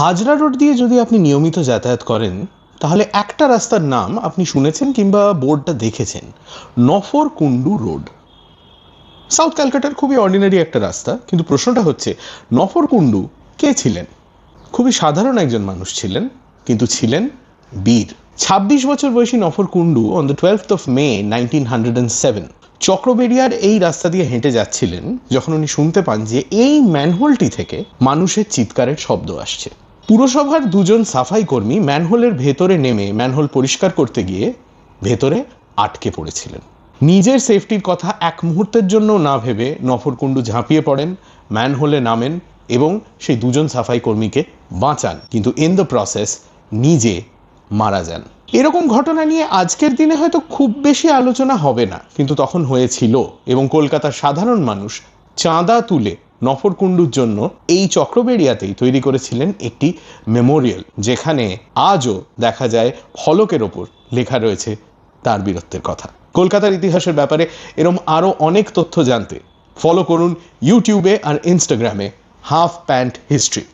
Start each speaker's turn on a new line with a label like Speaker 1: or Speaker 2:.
Speaker 1: Hazra road দিয়ে যদি আপনি নিয়মিত যাতায়াত করেন, তাহলে একটা রাস্তার নাম আপনি শুনেছেন কিংবা বোর্ডটা দেখেছেন নফর কুন্ডু রোড। সাউথ ক্যালকাটার খুবই অর্ডিনারি একটা রাস্তা, কিন্তু প্রশ্নটা হচ্ছে নফর কুন্ডু কে ছিলেন? খুবই সাধারণ একজন মানুষ ছিলেন, কিন্তু ছিলেন বীর। ছাব্বিশ বছর বয়সী Nafar Kundu on the twelfth of May nineteen hundred and seven চক্রবেরিয়ার এই রাস্তা দিয়ে হেঁটে যাচ্ছিলেন, যখন উনি শুনতে পান যে এই ম্যানহোলটি থেকে মানুষের চিৎকারের শব্দ আসছে। পুরসভার দুজন সাফাই কর্মী ম্যানহোলের ভেতরে নেমে ম্যানহোল পরিষ্কার করতে গিয়ে ভেতরে আটকে পড়েছিলেন। নিজের সেফটির কথা এক মুহূর্তের জন্য না ভেবে নফরকুণ্ডু ঝাঁপিয়ে পড়েন, ম্যানহোলে নামেন এবং সেই দুজন সাফাই কর্মীকে বাঁচান। কিন্তু ইন দ্য প্রসেস নিজে মারা যান। এরকম ঘটনা নিয়ে আজকের দিনে হয়তো খুব বেশি আলোচনা হবে না, কিন্তু তখন হয়েছিল এবং কলকাতার সাধারণ মানুষ চাঁদা তুলে নফরকুণ্ডুর জন্য এই চক্রবেড়িয়াতেই তৈরি করেছিলেন একটি মেমোরিয়াল, যেখানে আজও দেখা যায় ফলকের ওপর লেখা রয়েছে তার বীরত্বের কথা। কলকাতার ইতিহাসের ব্যাপারে এরম আরও অনেক তথ্য জানতে ফলো করুন ইউটিউবে আর ইনস্টাগ্রামে হাফ প্যান্ট হিস্ট্রি।